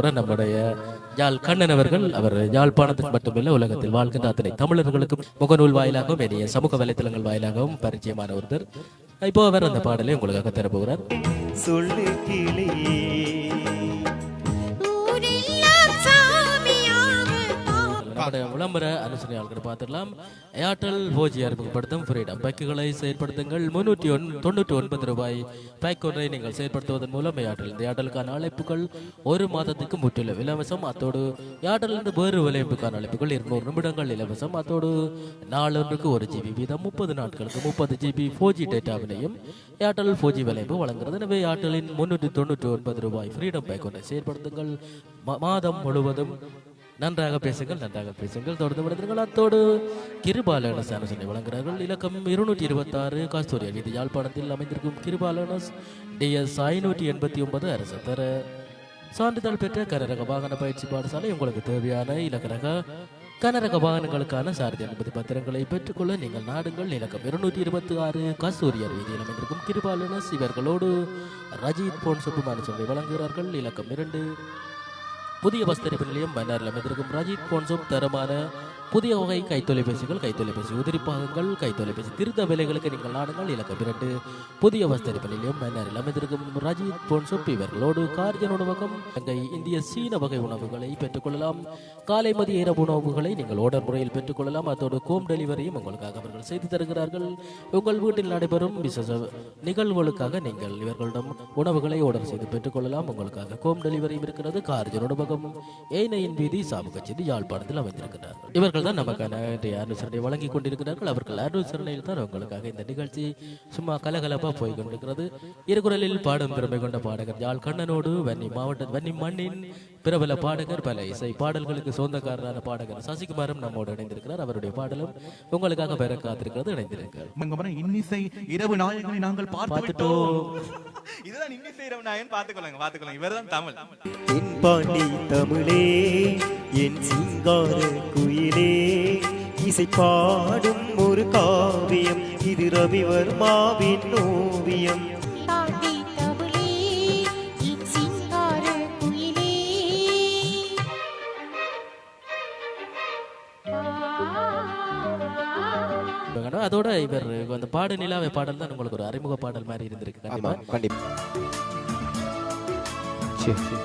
புற நம்முடைய யாழ் கண்ணன் அவர்கள் அவர் யாழ்ப்பாணத்துக்கு மட்டுமில்லை உலகத்தில் வாழ்கின்ற அத்தனை தமிழர்களுக்கும் முகநூல் வாயிலாகவும் இனிய சமூக வலைத்தளங்கள் வாயிலாகவும் பரிச்சயமான ஒருத்தர். இப்போ அவர் அந்த பாடலை உங்களுக்காக தரப்போகிறார். சொல்லு நம்முடைய விளம்பர அனுசரணையாளர்கள் பார்த்துடலாம். ஏர்டெல் ஃபோஜி அறிமுகப்படுத்தும் ஃப்ரீடம் பேக்குகளை செயற்படுத்துங்கள். முன்னூற்றி ஒன் தொண்ணூற்றி ஒன்பது ரூபாய். பேக் ஒன்றை நீங்கள் செயற்படுத்துவதன் மூலம் ஏர்டெல் இந்த ஏர்டெலுக்கான அழைப்புகள் ஒரு மாதத்துக்கு முற்றிலும் இலவசம். அத்தோடு ஏர்டெல் இருந்து வேறு விளைவிப்புக்கான அழைப்புகள் இருநூறு நிமிடங்கள் இலவசம். அத்தோடு நாளொன்றுக்கு ஒரு ஜிபி வீதம் முப்பது நாட்களுக்கு முப்பது ஜிபி ஃபோர் ஜி டேட்டாவினையும் ஏர்டெல் ஃபோர் ஜி விளைவு வழங்குகிறது. எனவே ஏர்டெலின் முன்னூற்றி தொண்ணூற்றி ஒன்பது ரூபாய் ஃப்ரீடம் பேக் ஒன்றை செயற்படுத்துங்கள். மாதம் முழுவதும் நன்றாக பேசுங்கள் நன்றாக பேசுங்கள். தொடர்ந்து விடுங்கள் அத்தோடு கிருபாலனஸ் சொல்லி வழங்குகிறார்கள். இலக்கம் இருநூற்றி இருபத்தாறு காஸ்தூரி வீதி யாழ்ப்பாணத்தில் அமைந்திருக்கும் கிருபாலனஸ் டிஎஸ் ஐநூற்றி எண்பத்தி ஒன்பது அரசு தர சான்றிதழ் பெற்ற கனரக வாகன பயிற்சி பாடசாலை உங்களுக்கு தேவையான இலக்கரக கனரக வாகனங்களுக்கான சாரதி அனுமதி பத்திரங்களை பெற்றுக்கொள்ள நீங்கள் நாடுங்கள். இலக்கம் இருநூற்றி இருபத்தி ஆறு கஸ்தூரியர் வீதியில் அமைந்திருக்கும் கிருபாலனஸ் இவர்களோடு ரஜித் போன் சுப்புமான சொல்லி வழங்குகிறார்கள். இலக்கம் இரண்டு புதிய வஸ்திரப்பு நிலையம் பன்னாரில் அமைந்திருக்கும் ரஜித் போன்சோம் தரமான புதிய வகை கைத்தொலைபேசிகள் கைத்தொலைபேசி உதிரிப்பாகங்கள் கைத்தொலைபேசி திருத்த வேலைகளுக்கு நீங்கள் நாடுங்கள் இலக்கம் இரண்டு புதிய வஸ்திரப்பு நிலையம் பன்னாரில் அமைந்திருக்கும் ரஜித் போன்சோப் இவர்களோடு கார்ஜன் உணவகம் அங்கே இந்திய சீன வகை உணவுகளை பெற்றுக்கொள்ளலாம் காலை மதிய இரவு உணவுகளை நீங்கள் ஓடர் முறையில் பெற்றுக்கொள்ளலாம் அதோடு ஹோம் டெலிவரியும் உங்களுக்காக அவர்கள் செய்து தருகிறார்கள். உங்கள் வீட்டில் நடைபெறும் விசேஷ நிகழ்வுகளுக்காக நீங்கள் இவர்களிடம் உணவுகளை ஆர்டர் செய்து பெற்றுக்கொள்ளலாம் உங்களுக்காக ஹோம் டெலிவரியும் இருக்கிறது. கார்ஜன் உணவகம் ஏனையின் வீதி சாமுகச்சேரி யாழ்ப்பாணத்தில் அமைந்திருக்கிறார்கள் இவர்கள் தான் நமக்கான அனுசரணை வழங்கி கொண்டிருக்கிறார்கள். அவர்கள் அனுசரணையில் தான் அவங்களுக்காக இந்த நிகழ்ச்சி சும்மா கலகலப்பா போய் கொண்டிருக்கிறது இருகுரலில் பாடும் பெருமை கொண்ட பாடகர் யாழ் கண்ணனோடு வன்னி மாவட்ட வன்னி மண்ணின் பிரபல பாடகர் பல இசை பாடல்களுக்கு சொந்தக்காரரான பாடகர் சசிகுமாரும் நம்மோடு இணைந்திருக்கிறார். அவருடைய பாடலும் உங்களுக்காக பெற காத்திருக்கிறது. இணைந்திருக்கிறார் இன்னிசை இரவு நாயகனை நாங்கள் பார்த்துட்டோம். இதுதான் இன்னிசை இரவு நாயன் பாத்துக்கொள்ளுங்க பாத்துக்கொள்ளுங்க இவர்தான் தமிழ். என் பாண்டி தமிழே என் சிங்கார குயிலே இசை பாடும் ஒரு காவியம் இது ரவிவர்மாவின் ஓவியம். அதோட இவர் அந்த பாடு நிலாவை பாடல் தான் உங்களுக்கு ஒரு அறிமுக பாடல் மாதிரி இருந்திருக்கு கண்டிப்பா. கண்டிப்பா. சரி சரி.